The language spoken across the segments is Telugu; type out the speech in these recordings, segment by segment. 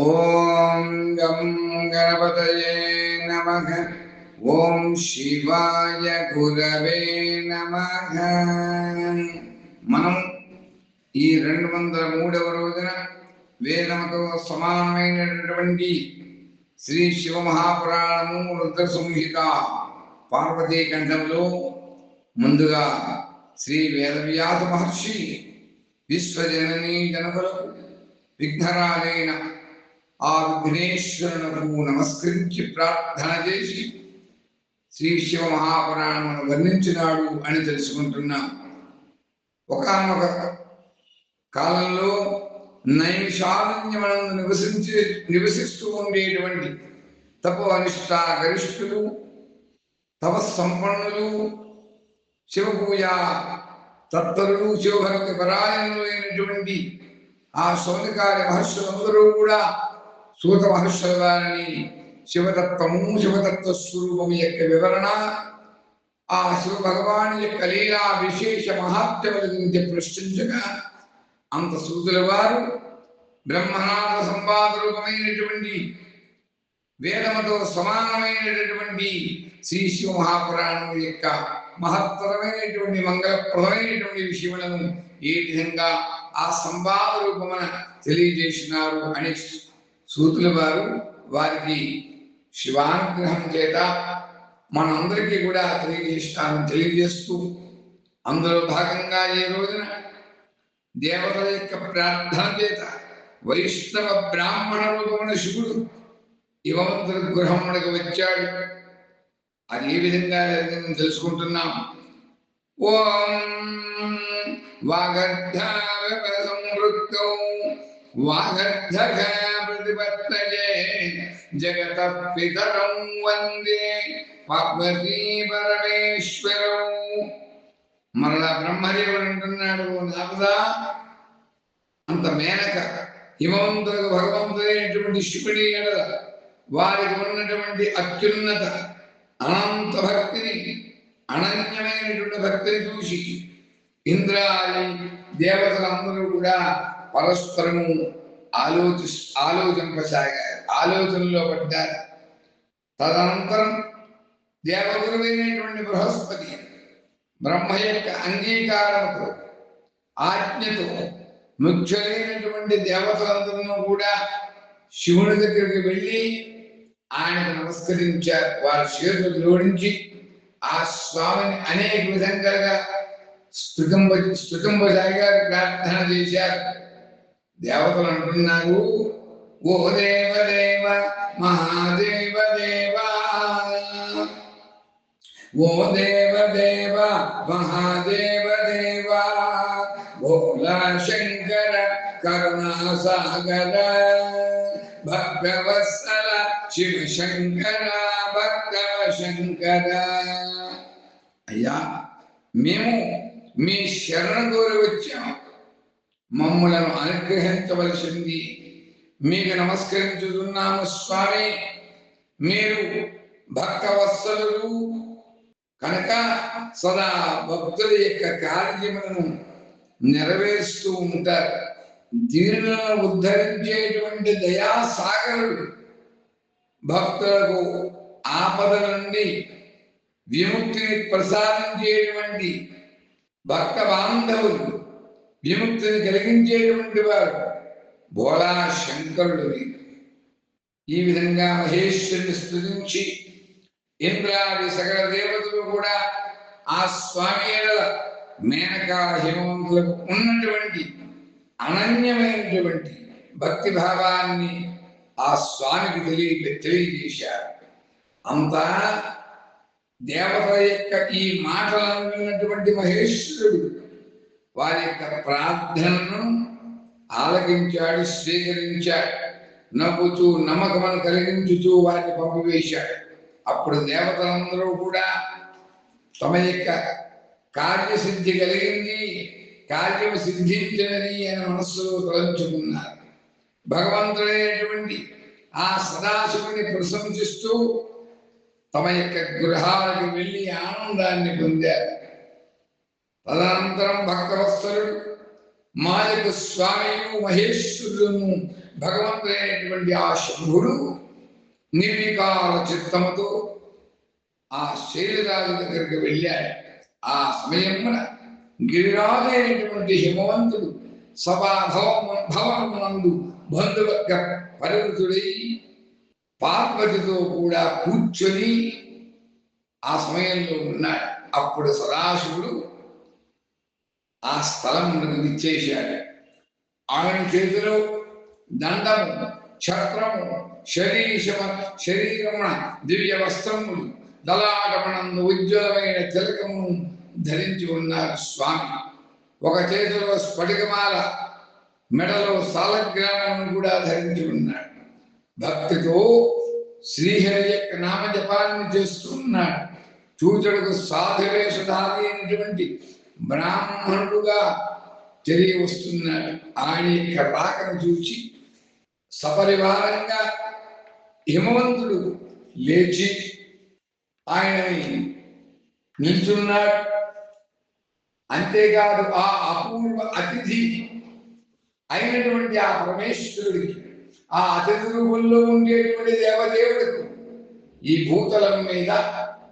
ఓం గం గణపతయే నమః. ఓం శివాయ గురవే నమః. మనం ఈ రెండు వందల మూడవ రోజున వేదముతో సమానమైనటువంటి శ్రీ శివ మహాపురాణము రుద్ర సంహిత పార్వతీ కంఠంలో ముందుగా శ్రీ వేదవ్యాస మహర్షి విశ్వజననీ జనకులకు విఘ్నరాలైన ఆ విఘ్నేశ్వరునకు నమస్కరించి ప్రార్థన చేసి శ్రీ శివ మహాపురాణమును వర్ణించినాడు అని తెలుసుకుంటున్నాం. ఒకనొక కాలంలో నైమిషారణ్యమనందు నివసించి నివసిస్తూ ఉండేటువంటి తపో అనిష్ట గరిష్ఠులు తపస్సంపన్నులు శివపూజ తత్పరులు శివభక్తి పరాయణులు అయినటువంటి ఆ సౌనికారి మహర్షులందరూ కూడా సూత మహర్షుల వారిని శివతత్వము శివతత్వ స్వరూపము యొక్క వివరణ ఆ శివ భగవాను యొక్క లీలా విశేష మహాత్మ్యముల గురించి ప్రశ్నించగా అంత సూతుల వారు. బ్రహ్మనాథ సంవాద రూపమైనటువంటి వేదముతో సమానమైనటువంటి శ్రీ శివ మహాపురాణం యొక్క మహత్తరమైనటువంటి మంగళప్రదమైనటువంటి విషయములను ఏ విధంగా ఆ సంవాద రూపమున తెలియజేసినారు అని సూతుల వారు వారికి శివానుగ్రహం చేత మనందరికీ కూడా తెలియజేస్తానని తెలియజేస్తూ అందులో భాగంగా ఈ రోజున దేవతల యొక్క ప్రార్థన చేత వైష్ణవ బ్రాహ్మణ రూపమున శివుడు ఇవంతుల గృహమునకు వచ్చాడు. అది ఏ విధంగా జరిగిందని తెలుసుకుంటున్నాం. ఓం వాగర్ధ సంవృత్తౌ వాగర్ధ ప్రతిపత్తయే జగత పితరం వందే పార్వతీ పరమేశ్వరం మరలా బ్రహ్మదేవుడు అంటున్నాడు నారదా అంత మేనక హిమవంతులకు భగవంతుడైనటువంటి శివుడి ఎడల వారికి ఉన్నటువంటి అత్యున్నత అనంత భక్తిని అనన్యమైనటువంటి భక్తిని చూసి ఇంద్రాది దేవతలందరూ కూడా పరస్పరము ఆలోచి ఆలోచింపసాగారు ఆలోచనలో పడ్డారు తదనంతరం దేవగురువైనటువంటి బృహస్పతి బ్రహ్మ యొక్క అంగీకారంతో ఆజ్ఞతో ముఖ్యులైనటువంటి దేవతలందరూ కూడా శివుని దగ్గరికి వెళ్ళి ఆయనకు నమస్కరించారు వారి చేతులు జోడించి ఆ స్వామిని అనేక విధంగా స్థుతింప స్థుతింపసాగారు ప్రార్థన చేశారు దేవతలు అంటున్నారు ఓ దేవదేవ మహాదేవ దేవా ఓ దేవదేవ మహాదేవ దేవా భోలా శంకర కరుణాసాగర. భక్తవత్సల శివ శంకర భక్తవ శంకర అయ్యా మేము మీ శరణ కోరి వచ్చాము మమ్ములను అనుగ్రహించవలసింది. మీకు నమస్కరించుతున్నాము స్వామి. మీరు భక్తవత్సలు కనుక సదా భక్తుల యొక్క కార్యములను నెరవేరుస్తూ ఉంటారు. దీనులను ఉద్ధరించేటువంటి దయాసాగరుడు భక్తులకు ఆపద నుండి విముక్తిని ప్రసాదించేటువంటి భక్త బాంధవులు విముక్తిని కలిగించేటువంటి వారు బోళా శంకరుడు ఈ విధంగా మహేశ్వరుని స్థుతించి ఇంద్రాది సకల దేవతలు కూడా ఆ స్వామి మేనకా హిమవంతులకు ఉన్నటువంటి అనన్యమైనటువంటి భక్తి భావాన్ని ఆ స్వామికి తెలియ తెలియజేశారు. అంతా దేవత యొక్క ఈ మాటలను అనుకున్నటువంటి మహేశ్వరుడు. వారి యొక్క ప్రార్థనను ఆలకించాడు స్వీకరించాడు. నవ్వుతూ నమ్మకమను కలిగించుతూ వారిని పంపివేశాడు. అప్పుడు దేవతలందరూ కూడా తమ యొక్క కార్యసిద్ధి కలిగింది కార్యము సిద్ధించని అని మనస్సులో తలంచుకున్నారు. భగవంతుడైనటువంటి ఆ సదాశివుని ప్రశంసిస్తూ తమ యొక్క గృహాలకు వెళ్ళి ఆనందాన్ని పొందారు. తదనంతరం భక్తవత్సలుడు మా యొక్క స్వామియు మహేశ్వరులను భగవంతుడైనటువంటి ఆ శంభుడు నిర్వికార చిత్తముతో ఆ శైలరాజు దగ్గరికి వెళ్ళాడు. ఆ సమయమున గిరిరాజైనటువంటి హిమవంతుడు సభాభవనందు బంధువర్గ పరివృతుడై పార్వతితో కూడా కూర్చొని ఆ సమయంలో ఉన్నాడు. అప్పుడు సదాశివుడు ఆ స్థలం నిచ్చేశాడు ఆయన చేతిలో దండము ఛత్రము శరీరమ శరీరమున దివ్య వస్త్రములు దళాగమనందు ఉజ్వలమైన తిలకము ధరించి ఉన్నారు స్వామి. ఒక చేతిలో స్ఫటికమాల మెడలో సాలగ్రామం కూడా ధరించి ఉన్నాడు భక్తితో శ్రీహరి యొక్క నామజపాన్ని చేస్తున్నాడు చూచడుకు సాధువేషధారి అయినటువంటి బ్రాహ్మణుడుగా తెలియవస్తున్నాడు ఆయన యొక్క రాకను చూచి సపరివారంగా హిమవంతుడు లేచి ఆయనని నిల్చున్నాడు. అంతేకాదు ఆ అపూర్వ అతిథి అయినటువంటి ఆ పరమేశ్వరుడికి ఆ అతిథి రూపంలో ఉండేటువంటి దేవదేవుడికి ఈ భూతలం మీద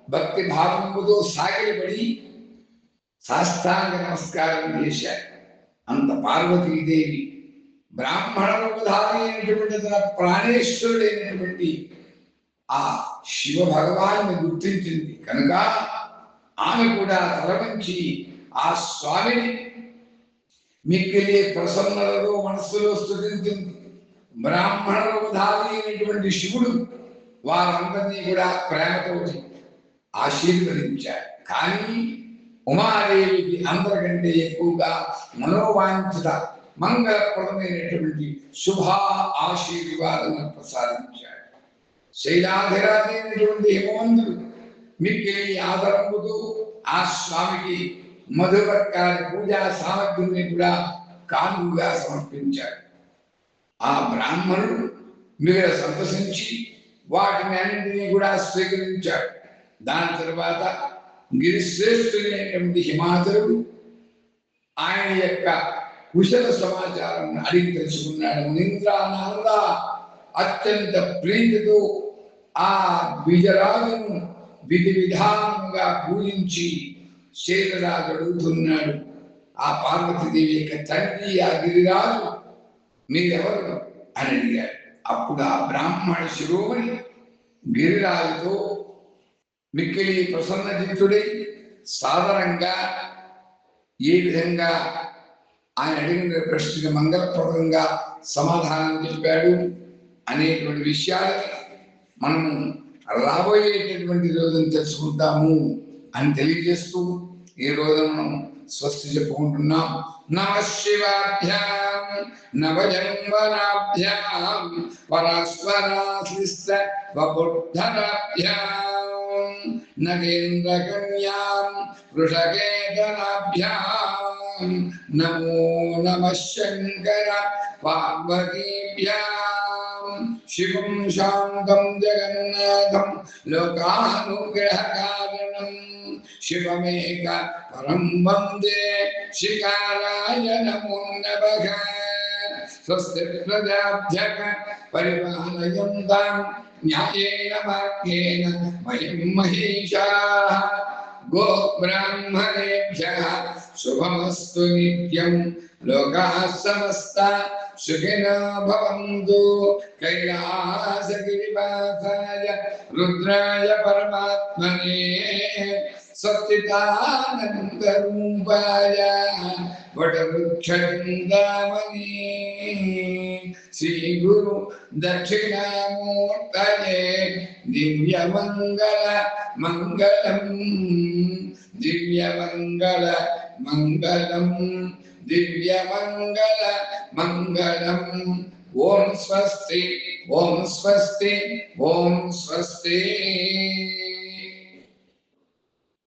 భక్తి భావముతో సాగిలపడి సాష్టాంగ నమస్కారం చేశారు. అంత పార్వతీదేవి బ్రాహ్మణ రూపధారి అయినటువంటి తన ప్రాణేశ్వరుడైనటువంటి ఆ శివ భగవాన్ని గుర్తించింది. కనుక ఆమె కూడా తలవంచి ఆ స్వామిని మిక్కిలి ప్రసన్నలలో మనస్సులో స్థుతించింది బ్రాహ్మణ రూపధారి అయినటువంటి శివుడు వారందరినీ కూడా ప్రేమతో ఆశీర్వదించాడు. కానీ ఉమాదేవికి అందరికంటే ఎక్కువగా మనోవాంఛిత మంగళప్రదమైనటువంటి శుభ ఆశీర్వాదం ప్రసాదించాడు. శైలాధిరాజైనటువంటి హేమవంతుడు మిక్కిలి ఆదరంపుతూ ఆ స్వామికి మధువర్గాల పూజా సామగ్రిని కూడా కానుగా సమర్పించాడు. ఆ బ్రాహ్మణుడు మిగల సంతసించి వాటిని అన్నింటినీ కూడా స్వీకరించాడు. దాని తర్వాత గిరిశ్రేష్ఠుడైనటువంటి హిమాచలుడు ఆయన యొక్క కుశల సమాచారం అడిగి తెలుసుకున్నాడు. నింద్రానంద అత్యంత ప్రీతితో ఆ విజరాజును విధి విధానంగా పూజించి శేషరాజు అడుగుతున్నాడు ఆ పార్వతీదేవి యొక్క తండ్రి ఆ గిరిరాజు మీరెవరు అని అడిగాడు. అప్పుడు ఆ బ్రాహ్మణ శిరోమణి గిరిరాజుతో మిక్కిలి ప్రసన్నజిత్తుడై సాధారణంగా ఏ విధంగా ఆయన అడిగిన ప్రశ్నకి మంగళప్రదంగా సమాధానం చెప్పాడు అనేటువంటి విషయాలు మనం రాబోయేటటువంటి రోజును తెలుసుకుంటాము అని తెలియజేస్తూ ఈ రోజు మనం స్వస్తి చెప్పుకుంటున్నాం. నమ శివాభ్యాం నవజన్మనాభ్యాం పరస్పరాశ్లిష్ట వబుద్ధనాభ్యాం नगेन्द्रगम्यां वृषकेतनाभ्यां नमो नमः शङ्कर पार्वतीभ्यां शिवं शान्तं जगन्नाथं लोकानुग्रहकारणम् शिवमेक परं वंदे शिकाराय नमो नमः। स्वस्ति प्रजाभ्यः परिपालयन्ताम् न्यायेन वाक्येन वयं महेशाः। गो ब्राह्मणेभ्यः शुभमस्तु नित्यं लोकाः समस्ता सुखिनो भवन्तु। कैलासगिरिवासाय रुद्राय परमात्मने सत्तितानन्दरूपाय వటవృక్షందామణి శ్రీ గురు దక్షిణామూర్తయే దివ్యమంగళ మంగళం దివ్యమంగళ మంగళం దివ్యమంగళ మంగళం ఓం స్వస్తి ఓం స్వస్తి ఓం స్వస్తి